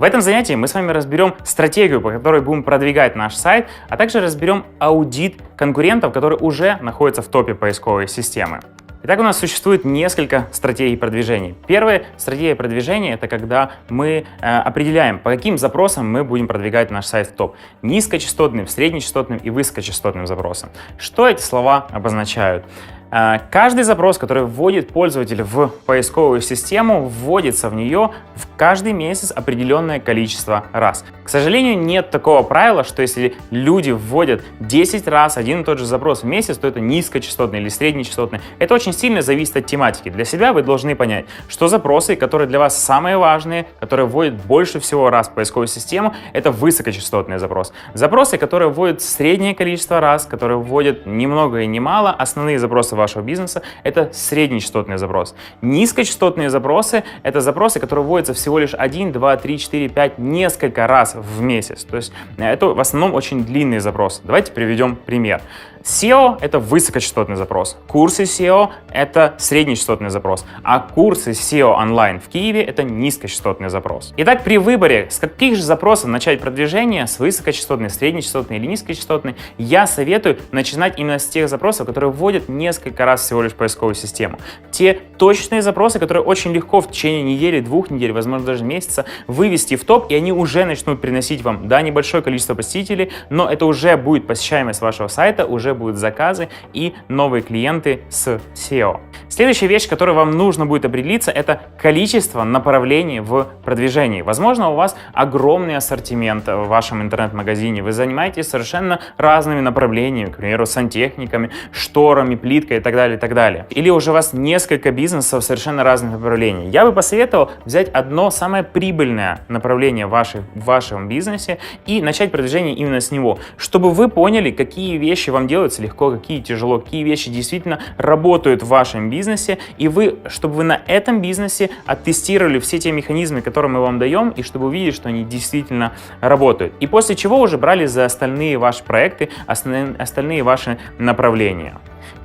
В этом занятии мы с вами разберем стратегию, по которой будем продвигать наш сайт, а также разберем аудит конкурентов, которые уже находятся в топе поисковой системы. Итак, у нас существует несколько стратегий продвижения. Первая стратегия продвижения — это когда мы э, определяем, по каким запросам мы будем продвигать наш сайт в топ. Низкочастотным, среднечастотным и высокочастотным запросам. Что эти слова обозначают? Э, каждый запрос, который вводит пользователь в поисковую систему, вводится в нее в каждый месяц определенное количество раз. К сожалению, нет такого правила, что если люди вводят 10 раз один и тот же запрос в месяц, то это низкочастотный или среднечастотный. Это очень сильно зависит от тематики. Для себя вы должны понять, что запросы, которые для вас самые важные, которые вводят больше всего раз в поисковую систему, это высокочастотный запрос. Запросы, которые вводят среднее количество раз, которые вводят ни много и ни мало, основные запросы вашего бизнеса, это среднечастотный запрос. Низкочастотные запросы — это запросы, которые вводятся всего лишь 1, 2, 3, 4, 5, несколько раз в месяц. То есть это в основном очень длинные запросы. Давайте приведем пример. SEO — это высокочастотный запрос, курсы SEO — это среднечастотный запрос, а курсы SEO онлайн в Киеве — это низкочастотный запрос. Итак, при выборе, с каких же запросов начать продвижение, с высокочастотной, среднечастотной или низкочастотной, я советую начинать именно с тех запросов, которые вводят несколько раз всего лишь в поисковую систему. Те точные запросы, которые очень легко в течение недели, двух недель, возможно даже месяца вывести в топ, и они уже начнут приносить вам, да, небольшое количество посетителей, но это уже будет посещаемость вашего сайта, уже уже будут заказы и новые клиенты с SEO. Следующая вещь, которой вам нужно будет определиться, это количество направлений в продвижении. Возможно, у вас огромный ассортимент в вашем интернет-магазине, вы занимаетесь совершенно разными направлениями, к примеру, сантехниками, шторами, плиткой и так далее, и так далее. Или уже у вас несколько бизнесов совершенно разных направлений. Я бы посоветовал взять одно самое прибыльное направление в, вашей, в вашем бизнесе и начать продвижение именно с него, чтобы вы поняли, какие вещи вам делаются легко, какие тяжело, какие вещи действительно работают в вашем бизнесе, и вы, чтобы вы на этом бизнесе оттестировали все те механизмы, которые мы вам даем, и чтобы увидели, что они действительно работают. И после чего уже брали за остальные ваши проекты, остальные ваши направления.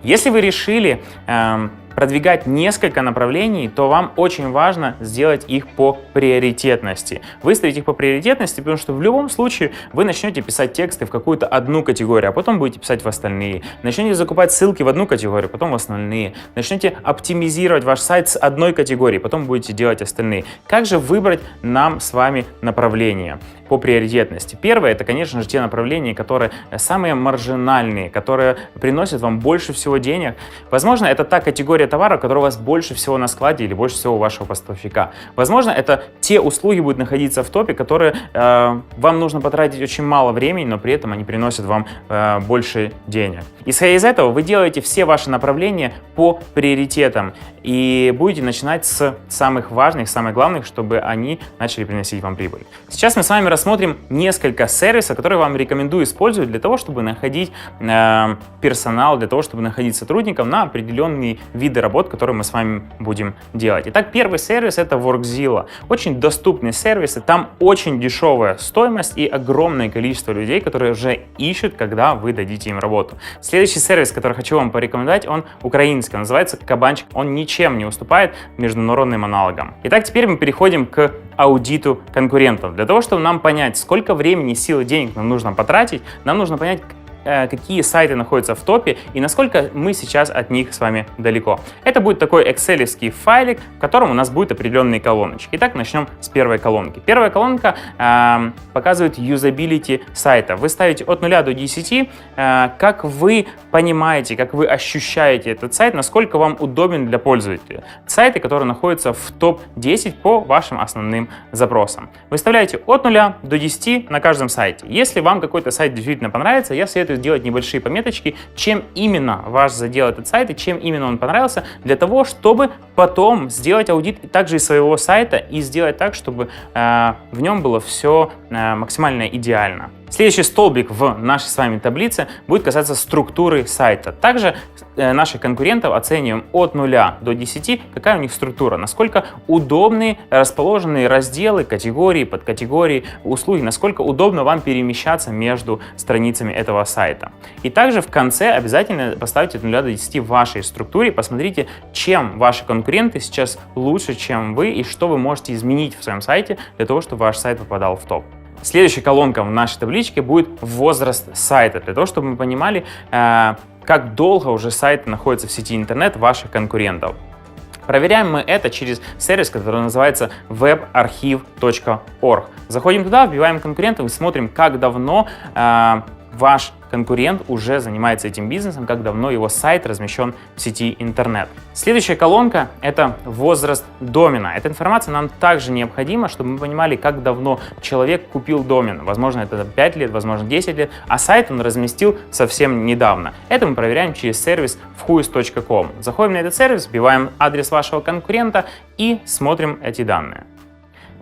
Если вы решили эм, продвигать несколько направлений, то вам очень важно сделать их по приоритетности. Выставить их по приоритетности, потому что в любом случае вы начнете писать тексты в какую-то одну категорию, а потом будете писать в остальные. Начнете закупать ссылки в одну категорию, потом в остальные. Начнете оптимизировать ваш сайт с одной категории, потом будете делать остальные. Как же выбрать нам с вами направление? По приоритетности. Первое, это, конечно же, те направления, которые самые маржинальные, которые приносят вам больше всего денег. Возможно, это та категория товара, которая у вас больше всего на складе или больше всего у вашего поставщика. Возможно, это те услуги будут находиться в топе, которые э, вам нужно потратить очень мало времени, но при этом они приносят вам э, больше денег. Исходя из этого, вы делаете все ваши направления по приоритетам и будете начинать с самых важных, самых главных, чтобы они начали приносить вам прибыль. Сейчас мы с вами рассмотрим несколько сервисов, которые вам рекомендую использовать для того, чтобы находить э, персонал, для того, чтобы находить сотрудников на определенные виды работ, которые мы с вами будем делать. Итак, первый сервис это Workzilla. Очень доступный сервис, и там очень дешевая стоимость и огромное количество людей, которые уже ищут, когда вы дадите им работу. Следующий сервис, который хочу вам порекомендовать, он украинский, называется Кабанчик. Он ничем не уступает международным аналогам. Итак, теперь мы переходим к аудиту конкурентов. Для того, чтобы нам понять, сколько времени, сил и денег нам нужно потратить, нам нужно понять, какие сайты находятся в топе и насколько мы сейчас от них с вами далеко. Это будет такой excel файлик, в котором у нас будут определенные колоночки. Итак, начнем с первой колонки. Первая колонка э, показывает юзабилити сайта. Вы ставите от 0 до 10, э, как вы понимаете, как вы ощущаете этот сайт, насколько вам удобен для пользователя. Сайты, которые находятся в топ-10 по вашим основным запросам. Выставляете от 0 до 10 на каждом сайте. Если вам какой-то сайт действительно понравится, я советую сделать небольшие пометочки, чем именно ваш задел этот сайт и чем именно он понравился, для того, чтобы потом сделать аудит также и своего сайта и сделать так, чтобы э, в нем было все э, максимально идеально. Следующий столбик в нашей с вами таблице будет касаться структуры сайта. Также э, наших конкурентов оцениваем от 0 до 10, какая у них структура, насколько удобны расположены разделы, категории, подкатегории, услуги, насколько удобно вам перемещаться между страницами этого сайта. И также в конце обязательно поставьте от 0 до 10 в вашей структуре, посмотрите, чем ваши конкуренты сейчас лучше, чем вы, и что вы можете изменить в своем сайте для того, чтобы ваш сайт попадал в топ. Следующая колонка в нашей табличке будет возраст сайта, для того, чтобы мы понимали, э, как долго уже сайт находится в сети интернет ваших конкурентов. Проверяем мы это через сервис, который называется webarchive.org. Заходим туда, вбиваем конкурентов и смотрим, как давно э, ваш конкурент уже занимается этим бизнесом, как давно его сайт размещен в сети интернет. Следующая колонка — это возраст домена. Эта информация нам также необходима, чтобы мы понимали, как давно человек купил домен. Возможно, это 5 лет, возможно, 10 лет, а сайт он разместил совсем недавно. Это мы проверяем через сервис whois.com. Заходим на этот сервис, вбиваем адрес вашего конкурента и смотрим эти данные.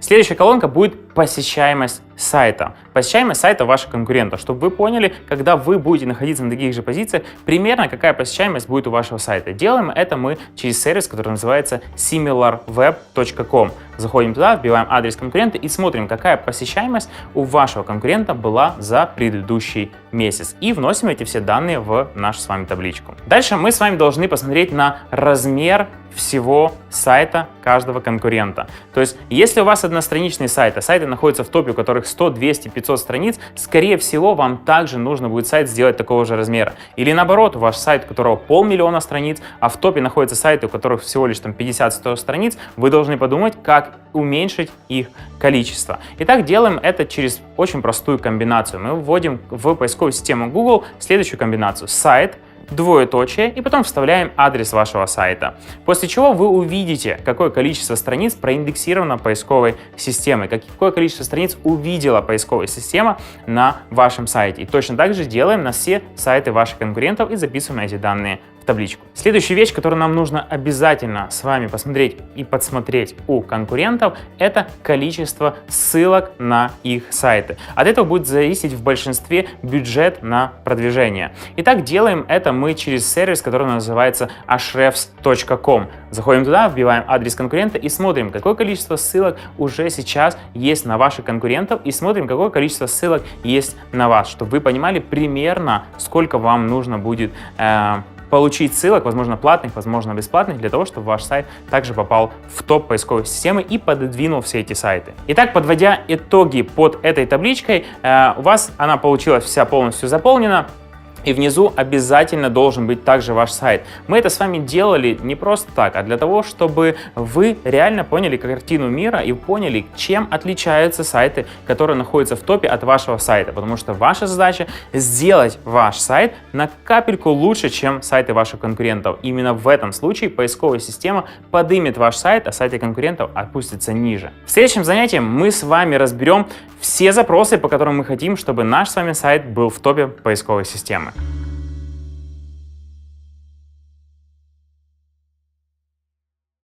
Следующая колонка будет посещаемость сайта. Посещаемость сайта ваших конкурентов, чтобы вы поняли, когда вы будете находиться на таких же позициях, примерно какая посещаемость будет у вашего сайта. Делаем это мы через сервис, который называется similarweb.com. Заходим туда, вбиваем адрес конкурента и смотрим, какая посещаемость у вашего конкурента была за предыдущий месяц. И вносим эти все данные в нашу с вами табличку. Дальше мы с вами должны посмотреть на размер всего сайта каждого конкурента. То есть, если у вас одностраничный сайт, а сайты находятся в топе, у которых 100, 200, 500 страниц, скорее всего, вам также нужно будет сайт сделать такого же размера. Или наоборот, ваш сайт, у которого полмиллиона страниц, а в топе находятся сайты, у которых всего лишь там 50-100 страниц, вы должны подумать, как уменьшить их количество. Итак, делаем это через очень простую комбинацию. Мы вводим в поисковую систему Google следующую комбинацию. Сайт, двоеточие и потом вставляем адрес вашего сайта. После чего вы увидите, какое количество страниц проиндексировано поисковой системой, какое количество страниц увидела поисковая система на вашем сайте. И точно так же делаем на все сайты ваших конкурентов и записываем эти данные в табличку. Следующая вещь, которую нам нужно обязательно с вами посмотреть и подсмотреть у конкурентов, это количество ссылок на их сайты. От этого будет зависеть в большинстве бюджет на продвижение. Итак, делаем это мы через сервис, который называется ashrefs.com. Заходим туда, вбиваем адрес конкурента и смотрим, какое количество ссылок уже сейчас есть на ваших конкурентов и смотрим, какое количество ссылок есть на вас, чтобы вы понимали примерно, сколько вам нужно будет э, получить ссылок, возможно, платных, возможно, бесплатных, для того, чтобы ваш сайт также попал в топ поисковой системы и пододвинул все эти сайты. Итак, подводя итоги под этой табличкой, э, у вас она получилась вся полностью заполнена. И внизу обязательно должен быть также ваш сайт. Мы это с вами делали не просто так, а для того, чтобы вы реально поняли картину мира и поняли, чем отличаются сайты, которые находятся в топе от вашего сайта. Потому что ваша задача сделать ваш сайт на капельку лучше, чем сайты ваших конкурентов. Именно в этом случае поисковая система подымет ваш сайт, а сайты конкурентов опустится ниже. В следующем занятии мы с вами разберем все запросы, по которым мы хотим, чтобы наш с вами сайт был в топе поисковой системы.